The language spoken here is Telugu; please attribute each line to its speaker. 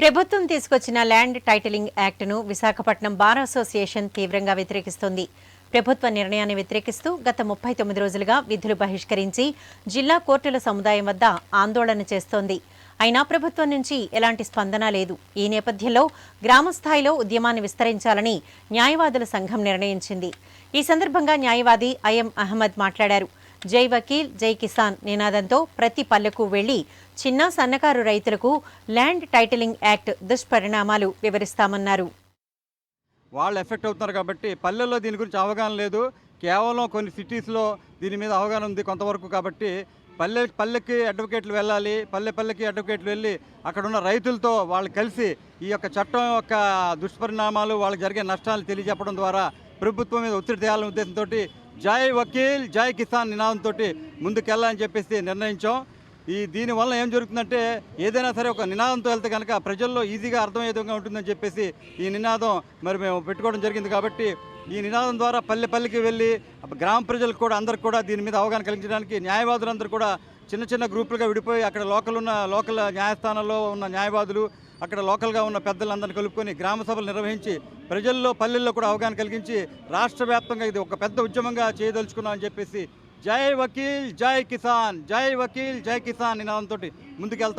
Speaker 1: ప్రభుత్వం తీసుకొచ్చిన ల్యాండ్ టైటిలింగ్ యాక్ట్ను విశాఖపట్నం బార్ అసోసియేషన్ తీవ్రంగా వ్యతిరేకిస్తోంది. ప్రభుత్వ నిర్ణయాన్ని వ్యతిరేకిస్తూ గత ముప్పై తొమ్మిది రోజులుగా విధులు బహిష్కరించి జిల్లా కోర్టుల సముదాయం వద్ద ఆందోళన చేస్తోంది. అయినా ప్రభుత్వం నుంచి ఎలాంటి స్పందన లేదు. ఈ నేపథ్యంలో గ్రామ స్థాయిలో ఉద్యమాన్ని విస్తరించాలని న్యాయవాదుల సంఘం నిర్ణయించింది. ఈ సందర్భంగా న్యాయవాది ఐఎం అహ్మద్ మాట్లాడారు. జై వకీల్ జై కిసాన్ నినాదంతో ప్రతి పల్లెకు వెళ్ళి చిన్న సన్నకారు రైతులకు ల్యాండ్ టైటిలింగ్ యాక్ట్ దుష్పరిణామాలు వివరిస్తామన్నారు.
Speaker 2: వాళ్ళు ఎఫెక్ట్ అవుతున్నారు కాబట్టి పల్లెల్లో దీని గురించి అవగాహన లేదు. కేవలం కొన్ని సిటీస్లో దీని మీద అవగాహన ఉంది కొంతవరకు కాబట్టి పల్లె పల్లెకి అడ్వకేట్లు వెళ్ళాలి పల్లె పల్లెకి అడ్వకేట్లు వెళ్ళి అక్కడ ఉన్న రైతులతో వాళ్ళు కలిసి ఈ యొక్క చట్టం యొక్క దుష్పరిణామాలు వాళ్ళకి జరిగే నష్టాలు తెలియజెప్పడం ద్వారా ప్రభుత్వం మీద ఒత్తిడి తేయాలనే ఉద్దేశంతో జై వకీల్ జై కిసాన్ నినాదంతో ముందుకెళ్ళాలని చెప్పేసి నిర్ణయించాం. ఈ దీనివల్ల ఏం జరుగుతుందంటే ఏదైనా సరే ఒక నినాదంతో వెళ్తే కనుక ప్రజల్లో ఈజీగా అర్థమయ్యే విధంగా ఉంటుందని చెప్పేసి ఈ నినాదం మరి మేము పెట్టుకోవడం జరిగింది కాబట్టి ఈ నినాదం ద్వారా పల్లె పల్లెకి వెళ్ళి గ్రామ ప్రజలకు కూడా అందరికి కూడా దీని మీద అవగాహన కలిగించడానికి న్యాయవాదులందరూ కూడా చిన్న చిన్న గ్రూపులుగా విడిపోయి అక్కడ లోకల్ ఉన్న లోకల్ న్యాయస్థానంలో ఉన్న న్యాయవాదులు అక్కడ లోకల్గా ఉన్న పెద్దలందరినీ కలుపుకొని గ్రామ సభలు నిర్వహించి ప్రజల్లో పల్లెల్లో కూడా అవగాహన కలిగించి రాష్ట్ర వ్యాప్తంగా ఇది ఒక పెద్ద ఉద్యమంగా చేయదలుచుకున్నామని చెప్పేసి జై వకీల్ జై కిసాన్ జై వకీల్ జై కిసాన్ నినాదంతో ముందుకెళ్తాం.